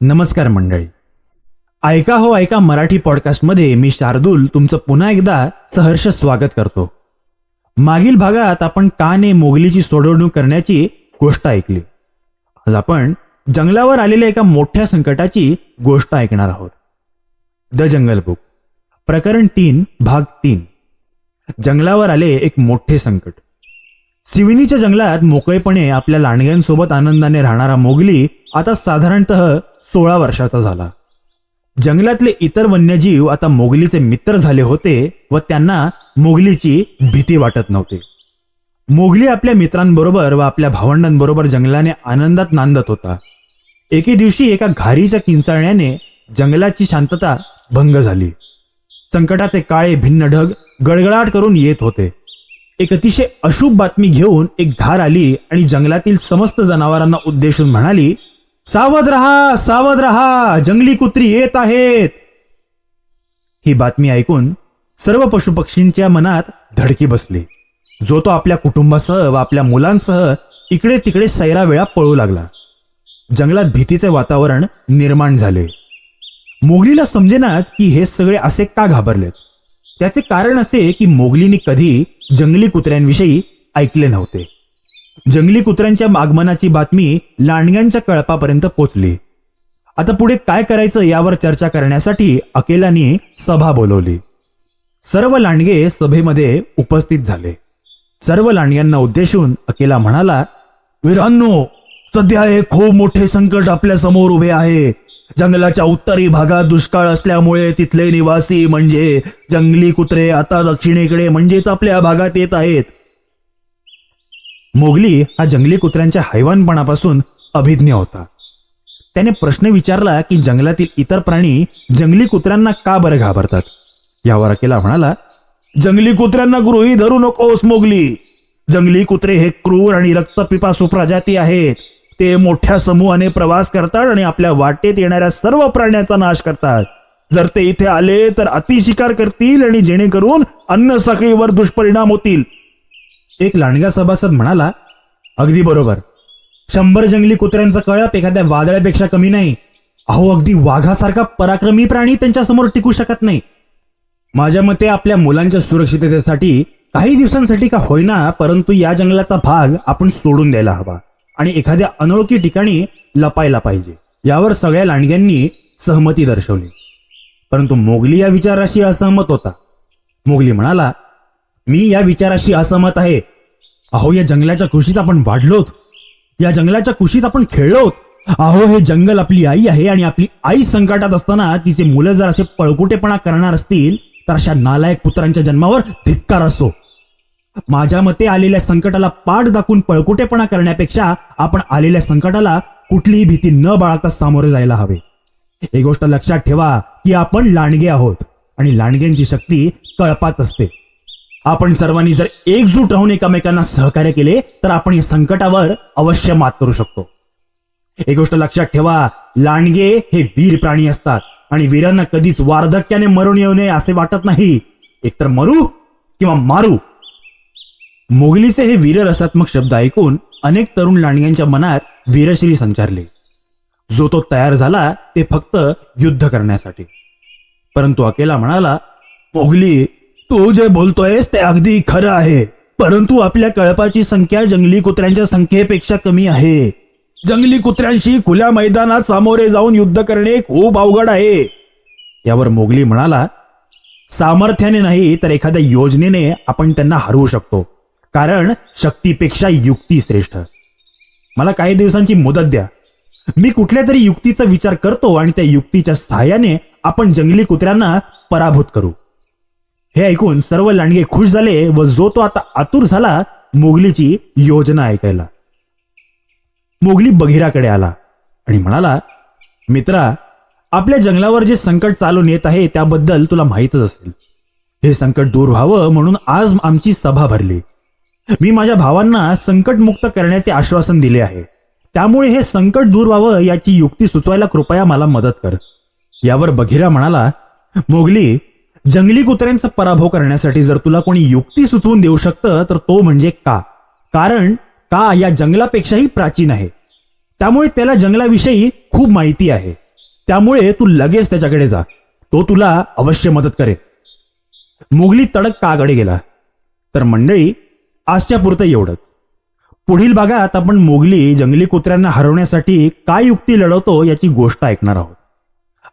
नमस्कार मंडळी. ऐका हो ऐका मराठी पॉडकास्टमध्ये मी शार्दूल तुमचं पुन्हा एकदा सहर्ष स्वागत करतो. मागील भागात आपण काने मोगलीची सोडवणूक करण्याची गोष्ट ऐकली. आज आपण जंगलावर आलेल्या एका मोठ्या संकटाची गोष्ट ऐकणार आहोत. द जंगल बुक प्रकरण तीन भाग तीन. जंगलावर आले एक मोठे संकट. सिविनीच्या जंगलात मोकळेपणे आपल्या लांडग्यांसोबत आनंदाने राहणारा मोगली आता साधारणतः सोळा वर्षाचा झाला. जंगलातले इतर वन्यजीव आता मोगलीचे मित्र झाले होते व त्यांना मोगलीची भीती वाटत नव्हती. मोगली आपल्या मित्रांबरोबर व आपल्या भावंडांबरोबर जंगलाने आनंदात नांदत होता. एके दिवशी एका घारीच्या किंचाळण्याने जंगलाची शांतता भंग झाली. संकटाचे काळे भिन्न ढग गडगडाट करून येत होते. एक अतिशय अशुभ बातमी घेऊन एक धार आली आणि जंगलातील समस्त जनावरांना उद्देशून म्हणाली सावध रहा सावध रहा जंगली कुत्री येत आहेत. ही बातमी ऐकून सर्व पशुपक्षींच्या मनात धडकी बसली. जो तो आपल्या कुटुंबासह व आपल्या मुलांसह इकडे तिकडे सैरा वेळा पळू लागला. जंगलात भीतीचे वातावरण निर्माण झाले. मोगलीला समजेनाच की हे सगळे असे का घाबरलेत? त्याचे कारण असे की मोगलीने कधी जंगली कुत्र्यांविषयी ऐकले नव्हते. जंगली कुत्र्यांच्या आगमनाची बातमी लांडग्यांच्या कळपापर्यंत पोचली. आता पुढे काय करायचं यावर चर्चा करण्यासाठी अकेलानी सभा बोलवली. सर्व लांडगे सभेमध्ये उपस्थित झाले. सर्व लांडग्यांना उद्देशून अकेला म्हणाला वीरांनो सध्या एक खूप मोठे संकट आपल्यासमोर उभे आहे. जंगलाच्या उत्तरी भागात दुष्काळ असल्यामुळे तिथले निवासी म्हणजे जंगली कुत्रे आता दक्षिणेकडे म्हणजेच आपल्या भागात येत आहेत. मोगली हा जंगली कुत्र्यांच्या हैवानपणापासून अभिज्ञ होता. त्याने प्रश्न विचारला की जंगलातील इतर प्राणी जंगली कुत्र्यांना का बरं घाबरतात? यावर अकेला म्हणाला जंगली कुत्र्यांना गृही धरू नकोस मोगली. जंगली कुत्रे हे क्रूर आणि रक्तपिपासू प्रजाती आहेत. ते मोठ्या समूहाने प्रवास करतात आणि आपल्या वाटेत येणाऱ्या सर्व प्राण्यांचा नाश करतात. जर ते इथे आले तर अतिशिकार करतील आणि जेणेकरून अन्न साखळीवर दुष्परिणाम होतील. एक लांडगा सभासद म्हणाला अगदी बरोबर. शंभर जंगली कुत्र्यांचा कळप एखाद्या वादळापेक्षा कमी नाही. अहो अगदी वाघासारखा पराक्रमी प्राणी त्यांच्यासमोर टिकू शकत नाही. माझ्या मते आपल्या मुलांच्या सुरक्षिततेसाठी काही दिवसांसाठी का होईना परंतु या जंगलाचा भाग आपण सोडून द्यायला हवा आणि एखाद्या अनोळखी ठिकाणी लपायला पाहिजे. यावर सगळ्या लांडग्यांनी सहमती दर्शवली. परंतु मोगली या विचाराशी असहमत होता. मोगली म्हणाला मी या विचाराशी असहमत आहे. अहो या जंगलाच्या कुशीत आपण वाढलोत. या जंगलाच्या कुशीत आपण खेळलोत. अहो हे जंगल आपली आई आहे आणि आपली आई संकटात असताना तिचे मुलं जर असे पळकुटेपणा करणार असतील तर अशा नालायक पुत्रांच्या जन्मावर धिक्कार असो. माझ्या मते आलेल्या संकटाला पाठ दाखवून पळकुटेपणा करण्यापेक्षा आपण आलेल्या संकटाला कुठलीही भीती न बाळगता सामोरे जायला हवे. एक गोष्ट लक्षात ठेवा की आपण लांडगे आहोत आणि लांडग्यांची शक्ती कळपात असते. आपण सर्वांनी जर एकजूट राहून एकमेकांना सहकार्य केले तर आपण या संकटावर अवश्य मात करू शकतो. एक गोष्ट लक्षात ठेवा लांडगे हे वीर प्राणी असतात आणि वीरांना कधीच वार्धक्याने मरून येऊ नये असे वाटत नाही. एकतर मरू किंवा मारू. मोगलीचे हे वीर रसात्मक शब्द ऐकून अनेक तरुण लांडग्यांच्या मनात वीरश्री संचारले. जो तो तयार झाला ते फक्त युद्ध करण्यासाठी. परंतु अकेला म्हणाला मोगली तू जे बोलतोयस ते अगदी खरं आहे. परंतु आपल्या कळपाची संख्या जंगली कुत्र्यांच्या संख्येपेक्षा कमी आहे. जंगली कुत्र्यांशी खुल्या मैदानात सामोरे जाऊन युद्ध करणे खूप अवघड आहे. यावर मोगली म्हणाला सामर्थ्याने नाही तर एखाद्या योजनेने आपण त्यांना हरवू शकतो. कारण शक्तीपेक्षा युक्ती श्रेष्ठ. मला काही दिवसांची मुदत द्या. मी कुठल्या तरी युक्तीचा विचार करतो आणि त्या युक्तीच्या सहाय्याने आपण जंगली कुत्र्यांना पराभूत करू. हे ऐकून सर्व लांडगे खुश झाले व जो तो आता आतुर झाला मोगलीची योजना ऐकायला. मोगली बघिराकडे आला आणि म्हणाला मित्रा आपल्या जंगलावर जे संकट चालून येत आहे त्याबद्दल तुला माहीतच असेल. हे संकट दूर व्हावं म्हणून आज आमची सभा भरली. मी माझ्या भावांना संकटमुक्त करण्याचे आश्वासन दिले आहे. त्यामुळे हे संकट दूर व्हावं याची युक्ती सुचवायला कृपया मला मदत कर. यावर बघिरा म्हणाला मोगली जंगली कुत्र्यांचा पराभव करण्यासाठी जर तुला कोणी युक्ती सुचवून देऊ शकतं तर तो म्हणजे का? कारण का या जंगलापेक्षाही प्राचीन आहे. त्यामुळे त्याला जंगलाविषयी खूप माहिती आहे. त्यामुळे तू लगेच त्याच्याकडे जा. तो तुला अवश्य मदत करेल. मोगली तडक काकडे गेला? तर मंडळी आजच्या पुरतं एवढंच. पुढील भागात आपण मोगली जंगली कुत्र्यांना हरवण्यासाठी काय युक्ती लढवतो याची गोष्ट ऐकणार आहोत.